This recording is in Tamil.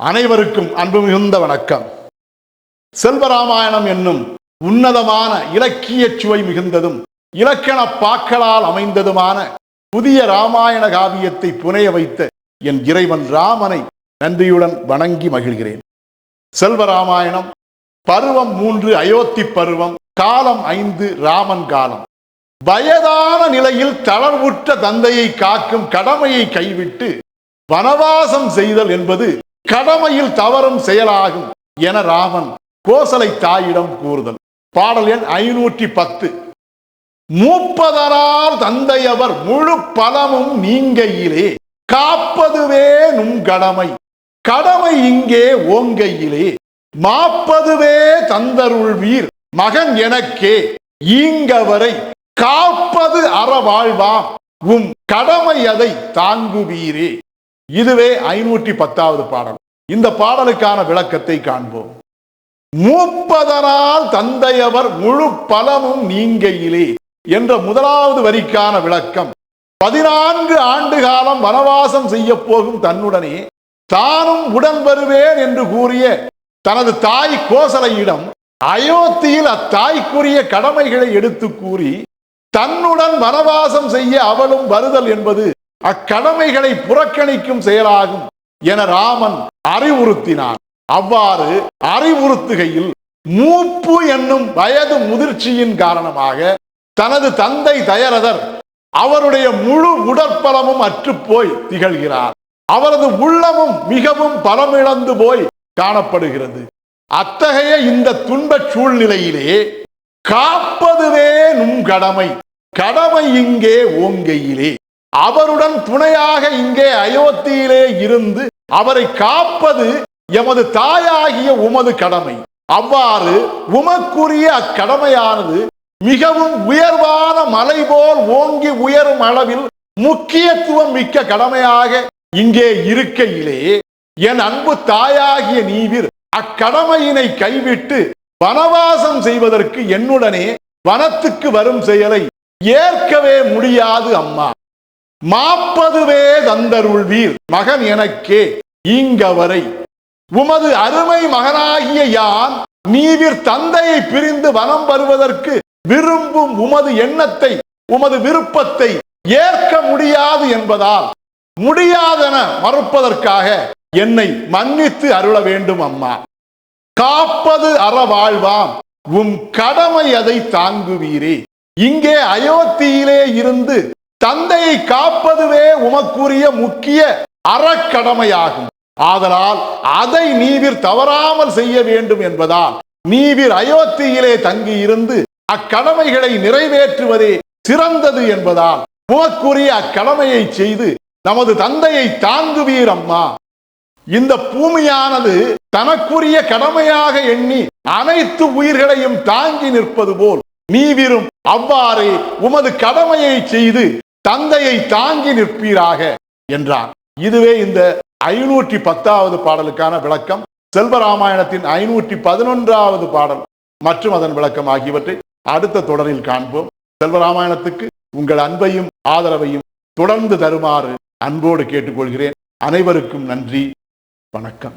அனைவருக்கும் அன்பு மிகுந்த வணக்கம். செல்வராமாயணம் என்னும் உன்னதமான இலக்கிய சுவை மிகுந்ததும் இலக்கண பாக்களால் அமைந்ததுமான புதிய ராமாயண காவியத்தை புனைய வைத்த என் இறைவன் ராமனை நன்றியுடன் வணங்கி மகிழ்கிறேன். செல்வராமாயணம் பருவம் மூன்று அயோத்தி பருவம் காலம் ஐந்து ராமன் காலம். வயதான நிலையில் தளர்வுற்ற தந்தையை காக்கும் கடமையை கைவிட்டு வனவாசம் செய்தல் என்பது கடமையில் தவறும் செயலாகும் என ராமன் கோசலை தாயிடம் கூறுதல். பாடல் எண் ஐநூற்றி பத்து. மூப்பதரால் தந்தையவர் முழு பலமும் நீங்கையிலே காப்பதுவே நும் கடமை கடமை இங்கே ஓங்கையிலே. மாப்பதுவே தந்தருள்வீர் மகன் எனக்கே ஈங்கவரை காப்பது அறவாழ்வாம் உம் கடமை அதை தாங்குவீரே. இதுவே ஐநூற்றி பத்தாவது பாடல். இந்த பாடலுக்கான விளக்கத்தை காண்போம். மூப்பதனால் தந்தையவர் முழு பலமும் நீங்கையிலே என்ற முதலாவது வரிக்கான விளக்கம். பதினான்கு ஆண்டு காலம் வனவாசம் செய்ய போகும் தன்னுடனே தானும் உடன் வருவேன் என்று கூறிய தனது தாய் கோசலையிடம் அயோத்தியில் அத்தாய்க்குரிய கடமைகளை எடுத்து கூறி தன்னுடன் வனவாசம் செய்ய அவளும் வருதல் என்பது அக்கடமைகளை புறக்கணிக்கும் செயலாகும் என ராமன் அறிவுறுத்தினான். அவ்வாறு அறிவுறுத்துகையில் மூப்பு என்னும் வயது முதிர்ச்சியின் காரணமாக தனது தந்தை தயரதர் அவருடைய முழு உடற்பலமும் அற்றுப்போய் திகழ்கிறார். அவரது உள்ளமும் மிகவும் பலமிழந்து போய் காணப்படுகிறது. அத்தகைய இந்த துன்பச் சூழ்நிலையிலே காப்பதுவே நும் கடமை. கடமை இங்கே ஓங்கையிலே. அவருடன் துணையாக இங்கே அயோத்தியிலே இருந்து அவரை காப்பது எமது தாயாகிய உமது கடமை. அவ்வாறு உமக்குரிய அக்கடமையானது மிகவும் உயர்வான மலை போல் ஓங்கி உயரும் அளவில் முக்கியத்துவம் மிக்க கடமையாக இங்கே இருக்கையிலே என் அன்பு தாயாகிய நீவிர் அக்கடமையினை கைவிட்டு வனவாசம் செய்வதற்கு என்னுடனே வனத்துக்கு வரும் செயலை ஏற்கவே முடியாது அம்மா. மாப்பதுவே தந்தருள்வீர் மகன் எனக்கே ஈங்கவரை உமது அருமை மகனாகிய யான் நீவிர் தந்தையை பிரிந்து வனம் வருவதற்கு விரும்பும் உமது எண்ணத்தை உமது விருப்பத்தை ஏற்க முடியாது என்பதால் முடியாதென மறுப்பதற்காக என்னை மன்னித்து அருள வேண்டும் அம்மா. காப்பது அறவாழ்வாம் உம் கடமை அதை தாங்குவீரே. இங்கே அயோத்தியிலே இருந்து தந்தையை காப்பதுவே உமக்குரிய முக்கிய அறக்கடமையாகும். ஆதலால் அதை நீவிர் தவறாமல் செய்ய வேண்டும் என்பதால் நீவிர் அயோத்தியிலே தங்கி இருந்து அக்கடமைகளை நிறைவேற்றுவதே சிறந்தது என்பதால் உமக்குரிய அக்கடமையை செய்து நமது தந்தையை தாங்குவீர் அம்மா. இந்த பூமியானது தனக்குரிய கடமையாக எண்ணி அனைத்து உயிர்களையும் தாங்கி நிற்பது போல் நீவிரும் அவ்வாறே உமது கடமையை செய்து தந்தையை தாங்கி நிற்பீராக என்றார் இதுவே இந்த ஐநூற்றி பத்தாவது பாடலுக்கான விளக்கம். செல்வராமாயணத்தின் ஐநூற்றி பதினொன்றாவது பாடல். மற்றும் அதன் விளக்கம் ஆகியவற்றை அடுத்த தொடரில் காண்போம். செல்வராமாயணத்துக்கு உங்கள் அன்பையும் ஆதரவையும் தொடர்ந்து தருமாறு அன்போடு கேட்டுக்கொள்கிறேன். அனைவருக்கும் நன்றி. வணக்கம்.